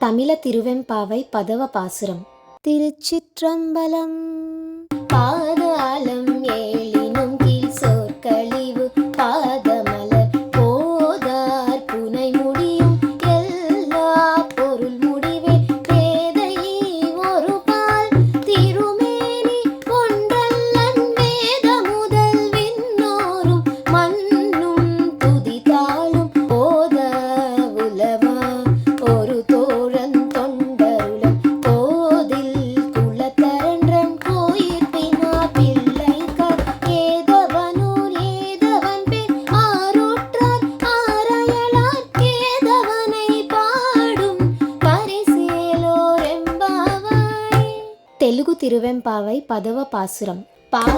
தமிழ திருவெம்பாவை பதவ பாசுரம். திருச்சிற்றம்பலம். பாத తెలుగు తిరువెంపావై పదవ పాసురం. పాద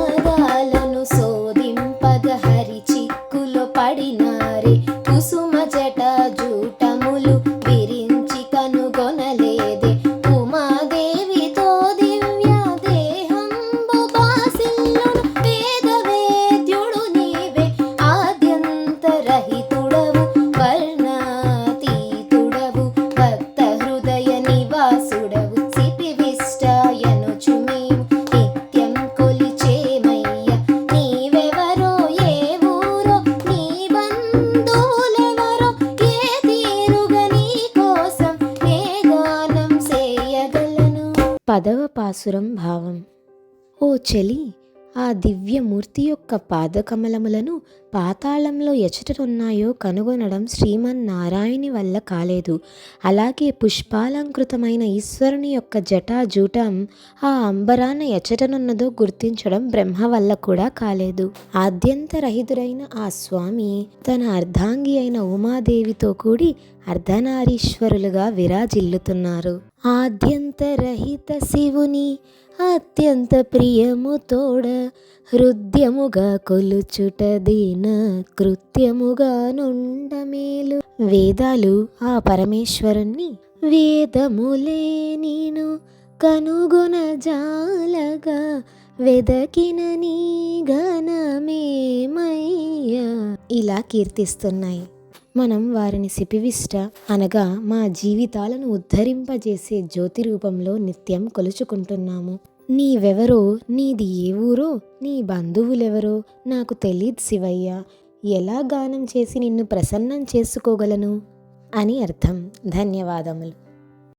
పదవ పాసురం భావం. ఓ చెలి ఆ దివ్యమూర్తి యొక్క పాదకమలములను పాతాళంలో ఎచటనున్నాయో కనుగొనడం శ్రీమన్నారాయణి వల్ల కాలేదు. అలాగే పుష్పాలంకృతమైన ఈశ్వరుని యొక్క జటాజూటం ఆ అంబరాన ఎచటనున్నదో గుర్తించడం బ్రహ్మ వల్ల కూడా కాలేదు. ఆద్యంతరహితుడైన ఆ స్వామి తన అర్ధాంగి అయిన ఉమాదేవితో కూడి అర్ధనారీశ్వరులుగా విరాజిల్లుతున్నారు. ఆద్యంతరహిత శివుని అత్యంత ప్రియము తోడ హృద్యముగా కొలుచుట దీన కృత్యముగా నుండమేలు వేదాలు ఆ పరమేశ్వరుణ్ణి వేదములే నేను కనుగొన జాలగా వెదకిన నీ ఘనమేమయ్యా? ఇలా కీర్తిస్తున్నాయి. మనం వారిని సిపివిష్ట అనగా మా జీవితాలను ఉద్ధరింపజేసే జ్యోతి రూపంలో నిత్యం కొలుచుకుంటున్నాము. నీవెవరో నీది ఏ ఊరో నీ బంధువులెవరో నాకు తెలియదు శివయ్య. ఎలా గానం చేసి నిన్ను ప్రసన్నం చేసుకోగలను? అని అర్థం. ధన్యవాదములు.